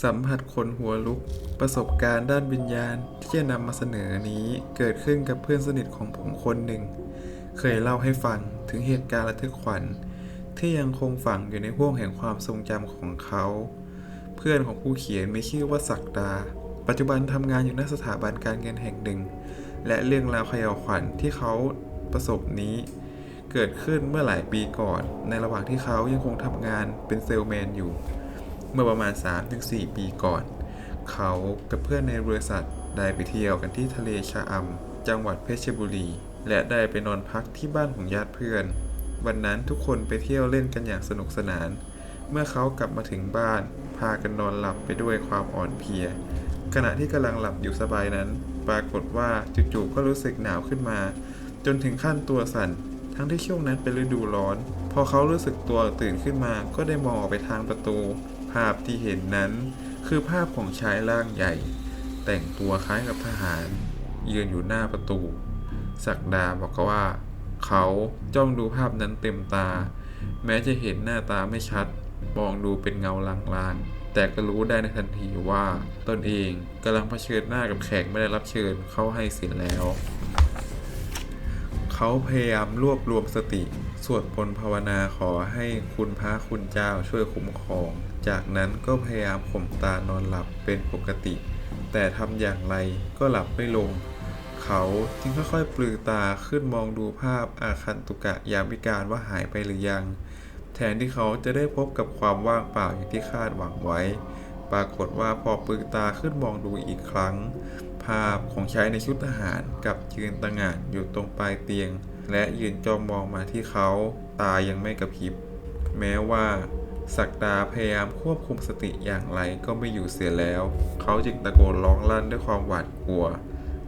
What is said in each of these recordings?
สัมผัสคนหัวลุก ประสบการณ์ด้านวิญญาณ ที่จะนำมาเสนอนี้เกิดขึ้นกับเพื่อนสนิทของผมคนหนึ่ง เคยเล่าให้ฟังถึงเหตุการณ์ระทึกขวัญ ที่ยังคงฝังอยู่ในห้วงแห่งความทรงจำของเขา เพื่อนของผู้เขียนมีชื่อว่าศักดา ปัจจุบันทำงานอยู่ณสถาบันการเงินแห่งหนึ่ง และเรื่องราวขย่าวขวัญที่เขาประสบนี้ เกิดขึ้นเมื่อหลายปีก่อน ในระหว่างที่เขายังคงทำงานเป็นเซลแมนอยู่ เมื่อประมาณ 3-4 ปีก่อน เขากับเพื่อนในบริษัทได้ไปเที่ยวกันที่ทะเลชะอำจังหวัดเพชรบุรี และได้ไปนอนพักที่บ้านของญาติเพื่อน วันนั้นทุกคนไปเที่ยวเล่นกันอย่างสนุกสนาน เมื่อเขากลับมาถึงบ้าน พากันนอนหลับไปด้วยความอ่อนเพลีย ขณะที่กำลังหลับอยู่สบายนั้น ปรากฏว่าจู่ๆก็รู้สึกหนาวขึ้นมา จนถึงขั้นตัวสั่น ทั้งที่ช่วงนั้นเป็นฤดูร้อน พอเขารู้สึกตัวตื่นขึ้นมาก็ได้มองออกไปทางประตู ภาพที่เห็นนั้น คือภาพของชายร่างใหญ่ แต่งตัวคล้ายกับทหาร ยืนอยู่หน้าประตู ศักดาบอกว่า เขาจ้องดูภาพนั้นเต็มตา แม้จะเห็นหน้าตาไม่ชัด มองดูเป็นเงาลางๆ แต่ก็รู้ได้ในทันทีว่า ตนเองกำลังเผชิญหน้ากับแขกไม่ได้รับเชิญเข้าให้เสียแล้ว เขาพยายามรวบรวมสติ สวดมนต์ภาวนาขอให้คุณพระคุณเจ้าช่วยคุ้มครอง จากนั้นก็พยายามข่มตานอนหลับเป็นปกติ แต่ทำอย่างไรก็หลับไม่ลง เขาจึงค่อยๆปลือตาขึ้นมองดูภาพอาคันตุกะยามวิการว่าหายไปหรือยัง แทนที่เขาจะได้พบกับความว่างเปล่าอย่างที่คาดหวังไว้ ปรากฏว่าพอปลือตาขึ้นมองดูอีกครั้ง ภาพของชายในชุดทหารกับยืนตระหง่านอยู่ตรงปลายเตียง และยืนจ้องมองมาที่เขาตายังไม่กระพริบ แม้ว่าศักดาพยายามควบคุมสติอย่างไรก็ไม่อยู่เสียแล้ว เขาจึงตะโกนร้องลั่นด้วยความหวาดกลัว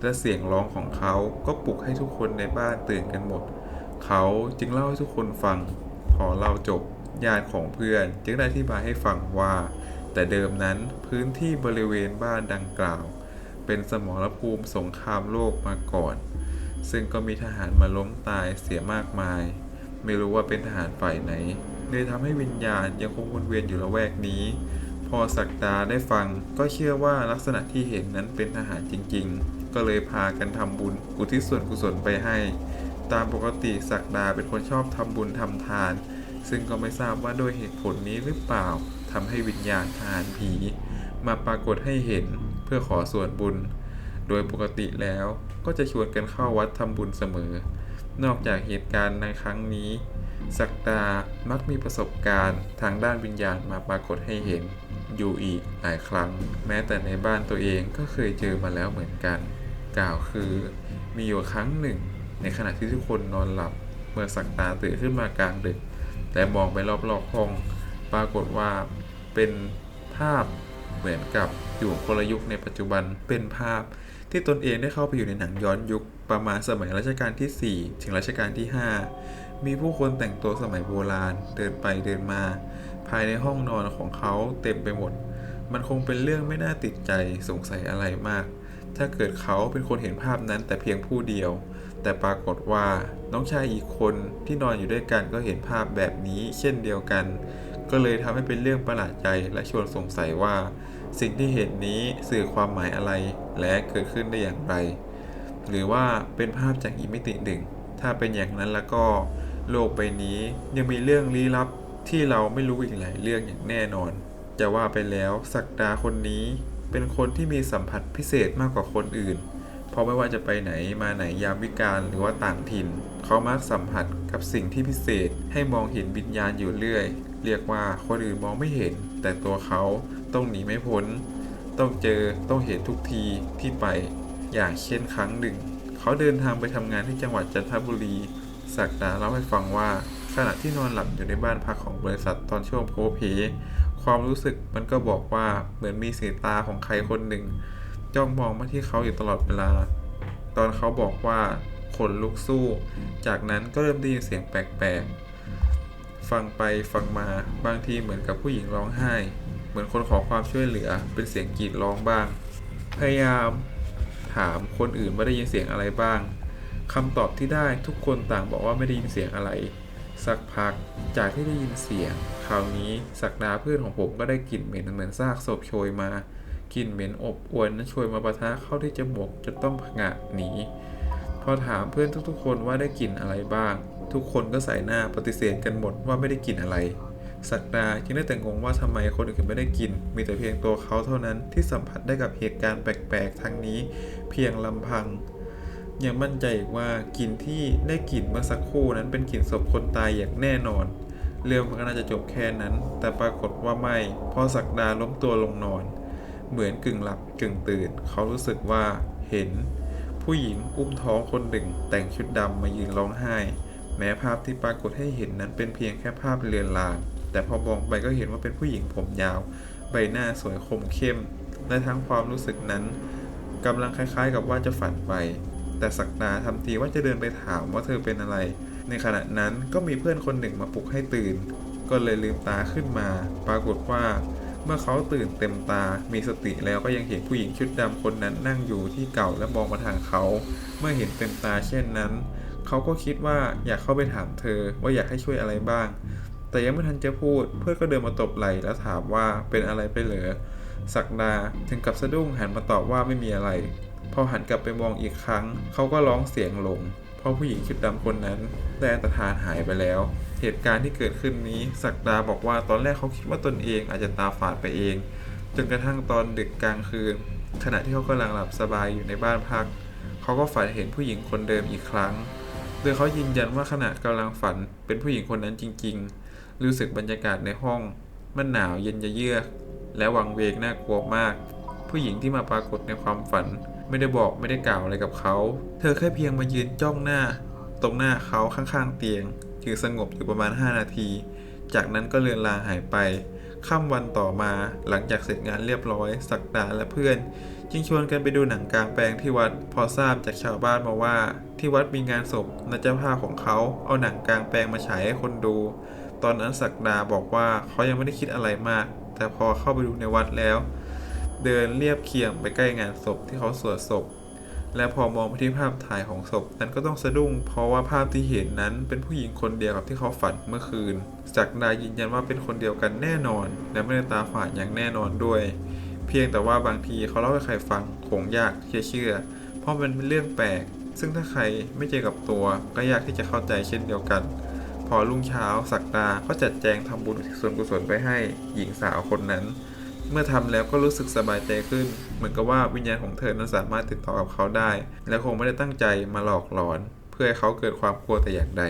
และเสียงร้องของเขาก็ปลุกให้ทุกคนในบ้านตื่นกันหมด เขาจึงเล่าให้ทุกคนฟัง พอเล่าจบญาติของเพื่อน จึงได้อธิบายให้ฟังว่า แต่เดิมนั้นพื้นที่บริเวณบ้านดังกล่าว เป็นสมรภูมิสงครามโลกมาก่อน ซึ่งก็มีทหารมาล้มตายเสียมากมาย ไม่รู้ว่าเป็นทหารฝ่ายไหนเลยทำให้วิญญาณยังคงวนเวียนอยู่ละแวกนี้ พอสักดาได้ฟังก็เชื่อว่าลักษณะที่เห็นนั้นเป็นทหารจริง ๆ ก็เลยพากันทำบุญอุทิศส่วนกุศลไปให้ ตามปกติศักดาเป็นคนชอบทำบุญทำทาน ซึ่งก็ไม่ทราบว่าด้วยเหตุผลนี้หรือเปล่าทำให้วิญญาณทหารผี มาปรากฏให้เห็น เพื่อขอส่วนบุญ โดยปกติแล้วก็จะชวนกันเข้าวัดทำบุญเสมอ นอกจากเหตุการณ์ในครั้งนี้ศักดามักมีประสบการณ์ทางด้านวิญญาณมาปรากฏให้เห็น อยู่อีกหลายครั้ง แม้แต่ในบ้านตัวเองก็เคยเจอมาแล้วเหมือนกัน กล่าวคือ มีอยู่ครั้งหนึ่ง ในขณะที่ทุกคนนอนหลับ เมื่อศักดาตื่นขึ้นมากลางดึก แต่มองไปรอบๆห้อง ปรากฏว่าเป็นภาพ เหมือนกับอยู่คนละยุคในปัจจุบันเป็นภาพ ที่ตนเองได้เข้าไปอยู่ในหนังย้อนยุคประมาณสมัยรัชกาลที่ 4 ถึงรัชกาลที่ 5 มีผู้คนแต่งตัวสมัยโบราณเดินไปเดินมา ภายในห้องนอนของเขาเต็มไปหมด มันคงเป็นเรื่องไม่น่าติดใจสงสัยอะไรมาก ถ้าเกิดเขาเป็นคนเห็นภาพนั้นแต่เพียงผู้เดียว แต่ปรากฏว่าน้องชายอีกคนที่นอนอยู่ด้วยกันก็เห็นภาพแบบนี้เช่นเดียวกัน ก็เลยทำให้เป็นเรื่องประหลาดใจและชวนสงสัยว่า สิ่งที่เห็นนี้สื่อความหมายอะไรและเกิดขึ้นได้อย่างไร หรือว่าเป็นภาพจากอีกมิติหนึ่ง ถ้าเป็นอย่างนั้นแล้วก็ โลกใบนี้ยังมีเรื่องลี้ลับที่เราไม่รู้อีกหลายเรื่องอย่างแน่นอน จะว่าไปแล้วศักดาคนนี้เป็นคนที่มีสัมผัสพิเศษมากกว่าคนอื่น เพราะไม่ว่าจะไปไหนมาไหนยามวิกาลหรือว่าต่างถิ่น เขามักสัมผัสกับสิ่งที่พิเศษให้มองเห็นวิญญาณอยู่เรื่อย เรียกว่าคนอื่นมองไม่เห็น แต่ตัวเขาต้องหนีไม่พ้น ต้องเจอต้องเห็นทุกทีที่ไป อย่างเช่นครั้งหนึ่ง เขาเดินทางไปทำงานที่จังหวัดจันทบุรีศักดาเล่าให้ฟังว่าขณะที่นอนหลับอยู่ในบ้านพักของบริษัทตอนช่วงโพเพความรู้สึกมันก็บอกว่าเหมือนมีสายตาของใครคนหนึ่ง จ้องมองมาที่เขาอยู่ตลอดเวลา ตอนเขาบอกว่าขนลุกสู้ จากนั้นก็เริ่มได้ยินเสียงแปลกๆ ฟังไปฟังมาบางทีเหมือนกับผู้หญิงร้องไห้ เหมือนคนขอความช่วยเหลือ เป็นเสียงกรีดร้องบ้าง พยายามถามคนอื่นว่าได้ยินเสียงอะไรบ้างคำตอบที่ได้ทุกคนต่างบอกว่าไม่ได้ยินเสียงอะไร สักพักจากที่ได้ยินเสียง คราวนี้สักดาเพื่อนของผมก็ได้กลิ่นเหม็นเหมือนซากศพโชยมากลิ่นเหม็นอบอวนนั้นโชยมาปะทะเข้าที่จมูกจนต้องผงะหนี พอถามเพื่อนทุกๆ คนว่าได้กลิ่นอะไรบ้าง ทุกคนก็ใส่หน้าปฏิเสธกันหมดว่าไม่ได้กลิ่นอะไรสักดาจึงได้แต่งงว่าทำไมคนอื่นไม่ได้กลิ่นมีแต่เพียงตัวเขาเท่านั้นที่สัมผัสได้กับเหตุการณ์แปลกๆทั้งนี้ เพียงลำพัง ยังมั่นใจอีกว่ากลิ่นที่ได้กลิ่นเมื่อสักครู่นั้นเป็นกลิ่นศพคนตายอย่างแน่นอน เรื่องมันก็น่าจะจบแค่นั้น แต่ปรากฏว่าไม่ พอสักดาล้มตัวลงนอน เหมือนกึ่งหลับกึ่งตื่น เขารู้สึกว่าเห็น ผู้หญิงอุ้มท้องคนหนึ่งแต่งชุดดำมายืนร้องไห้ แม้ภาพที่ปรากฏให้เห็นนั้นเป็นเพียงแค่ภาพเลือนลาง แต่พอมองไปก็เห็นว่าเป็นผู้หญิงผมยาว ใบหน้าสวยคมเข้ม และทั้งความรู้สึกนั้นกำลังคล้ายๆ กับว่าจะฝันไป แต่สักดาทำทีว่าจะเดินไปถามว่าเธอเป็นอะไร ในขณะนั้นก็มีเพื่อนคนหนึ่งมาปลุกให้ตื่น ก็เลยลืมตาขึ้นมา ปรากฏว่า เมื่อเขาตื่นเต็มตา มีสติแล้วก็ยังเห็นผู้หญิงชุดดำคนนั้นนั่งอยู่ที่เก่าและมองมาทางเขา เมื่อเห็นเต็มตาเช่นนั้น เขาก็คิดว่าอยากเข้าไปถามเธอว่าอยากให้ช่วยอะไรบ้าง แต่ยังไม่ทันจะพูด เพื่อนก็เดินมาตบไหล่แล้วถามว่าเป็นอะไรไปเหรอศักดาถึงกับสะดุ้งหันมาตอบว่าไม่มีอะไร พอหันกลับไปมองอีกครั้ง เขาก็ร้องเสียงลง เพราะผู้หญิงชุดดำคนนั้นได้อันตรธานหายไปแล้ว เหตุการณ์ที่เกิดขึ้นนี้ศักดาบอกว่าตอนแรกเขาคิดว่าตนเองอาจจะตาฝาดไปเอง จนกระทั่งตอนดึกกลางคืน ขณะที่เขากำลังหลับสบายอยู่ในบ้านพัก เขาก็ฝันเห็นผู้หญิงคนเดิมอีกครั้ง โดยเขายืนยันว่าขณะกำลังฝันเป็นผู้หญิงคนนั้นจริง ๆ รู้สึกบรรยากาศในห้อง มันหนาวเย็นเยือก และวังเวงน่ากลัวมาก ผู้หญิงที่มาปรากฏในความฝัน ไม่ได้บอกไม่ได้กล่าวอะไรกับเขา เธอแค่เพียงมายืนจ้องหน้า ตรงหน้าเขาข้างๆเตียง ยืนสงบอยู่ประมาณ 5 นาที จากนั้นก็เลือนลางหายไปค่ำวันต่อมาหลังจากเสร็จงานเรียบร้อย สักดาและเพื่อน จึงชวนกันไปดูหนังกลางแปลงที่วัดพอทราบจากชาวบ้านมาว่า ที่วัดมีงานศพและเจ้าภาพของเขาเอาหนังกลางแปลงมาฉายให้คนดู ตอนนั้นศักดาบอกว่าเขายังไม่ได้คิดอะไรมาก แต่พอเข้าไปดูในวัดแล้ว เดินเรียบเคียงไปใกล้งานศพที่เขาสวดศพ และพอมองไปที่ภาพถ่ายของศพนั้นก็ต้องสะดุ้ง เพราะว่าภาพที่เห็นนั้นเป็นผู้หญิงคนเดียวกับที่เขาฝันเมื่อคืนศักดายืนยันว่าเป็นคนเดียวกันแน่นอน และไม่ได้ตาฝาดอย่างแน่นอนด้วย เพียงแต่ว่าบางทีเขาเล่าให้ใครฟังคงยากที่จะเชื่อ เพราะมันเป็นเรื่องแปลก ซึ่งถ้าใครไม่เจอกับตัวก็ยากที่จะเข้าใจเช่นเดียวกัน พอรุ่งเช้าสักดาก็จัดแจงทำบุญส่วนกุศลไปให้หญิงสาวคนนั้น เมื่อทำแล้วก็รู้สึกสบายใจขึ้น เหมือนกับว่าวิญญาณของเธอนั้นสามารถติดต่อกับเขาได้ และคงไม่ได้ตั้งใจมาหลอกหลอน เพื่อให้เขาเกิดความกลัวแต่อย่างใด